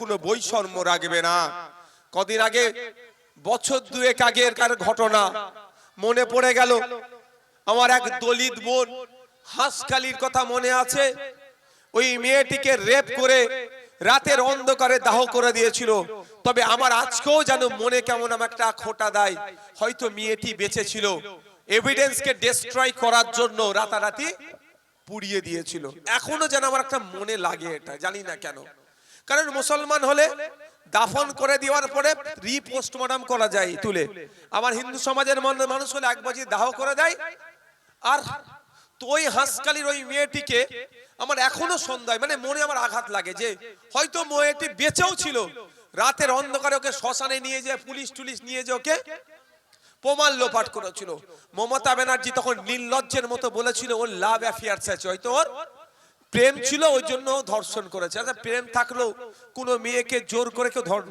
কোনো বৈষম্য রাখবে না। কদিন আগে, বছর দুয়েক আগের কার ঘটনা, মনে পড়ে গেল, আমার এক দলিত বোন হাঁসখালির কথা মনে আছে, ওই মেয়েটিকে রেপ করে রাতের অন্ধকারে দাহ করে দিয়েছিল। তবে আমার আজকেও যেন মনে কেমন আমার একটা খোটা দেয়, হয়তো মেয়েটি বেঁচে ছিল এভিডেন্সকে ডিস্ট্রয় করার জন্য রাতারাতি পুড়িয়ে দিয়েছিল। এখনও যেন আমার একটা মনে লাগে এটা, জানি না কেন। কারণ মুসলমান হলে দাফন করে দেওয়ার পরে রিপোস্টমর্টম করা যায় তুলে। আমার হিন্দু সমাজের মান- মানুষ হলে এক বাজি দাহ করে দেয় আর ওই হাঁসকালির ওই মেয়েটিকে আমার এখনও সন্ধ্যায় মানে মনে আমার আঘাত লাগে যে হয়তো মেয়েটি বেঁচেও ছিল। রাতের অন্ধকারে ওকে শ্মশানে নিয়ে যে পুলিশ টুলিশ নিয়ে যে ওকে প্রমাণ লোপাট করেছিল। মমতা ব্যানার্জি তখন নির্লজ্জের মতো বলেছিল, ওর লাভ অ্যাফেয়ার্স আছে। হয়তো ওর প্রেম ছিল ওই জন্য ধর্ষণ করেছে। আচ্ছা প্রেম থাকলেও কোনো মেয়েকে জোর করে কেউ ধর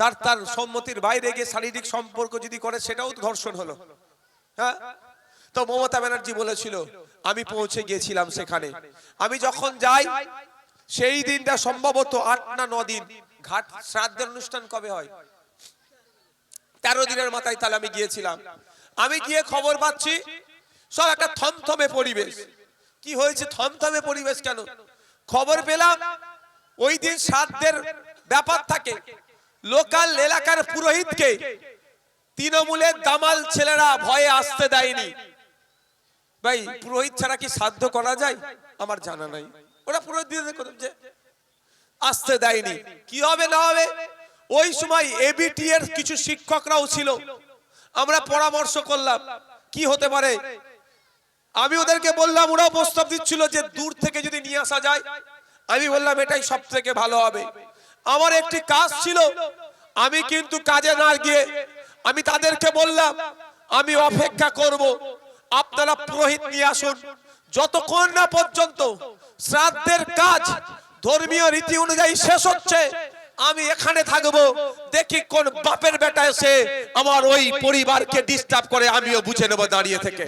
তার তার সম্মতির বাইরে গিয়ে শারীরিক সম্পর্ক যদি করে সেটাও তো ধর্ষণ হলো। হ্যাঁ? তো মমতা ব্যানার্জি বলেছিল আমি পৌঁছে গিয়েছিলাম সেখানে। আমি যখন যাই সেই দিনটা সম্ভবত আট না ন দিন। ঘাট শ্রাদ্ধের অনুষ্ঠান কবে হয়? তেরো দিনের মাথায় তাহলে আমি গিয়েছিলাম। আমি গিয়ে খবর পাচ্ছি সব একটা থমথমে পরিবেশ। কি হয়েছে? থমথমে পরিবেশ কেন? খবর পেলাম, ওই দিন শ্রাদ্ধের ব্যাপার থাকে। লোকাল এলাকার পুরোহিতকে তৃণমূলের দামাল ছেলেরা ভয়ে আসতে দেয়নি। ভাই, পুরোহিত ছাড়া কি সাধ্য করা যায়? আমার জানা নাই। ওরা পুরোহিত যে আসতে দেয়নি। কি হবে, না হবে? ওই সময় এবিটি এর কিছু শিক্ষকরাও ছিল। আমরা পরামর্শ করলাম, কি হতে পারে? আমি ওদেরকে বললাম, ওরাও প্রস্তাব দিচ্ছিল যে দূর থেকে যদি নিয়ে আসা যায়, আমি বললাম, এটাই সব থেকে ভালো হবে। আমার একটি কাজ ছিল, আমি কিন্তু কাজে না গিয়ে আমি তাদেরকে বললাম, আমি অপেক্ষা করব, আপনারা পুরোহিত নিয়ে আসুন। যতক্ষণ না পর্যন্ত শ্রাদ্ধের কাজ ধর্মীয় রীতি অনুযায়ী শেষ হচ্ছে, আমি এখানে থাকব, দেখি কোন বাপের বেটা এসে আমার ওই পরিবারকে ডিস্টার্ব করে, আমিও বুঝে নেব দাঁড়িয়ে থেকে।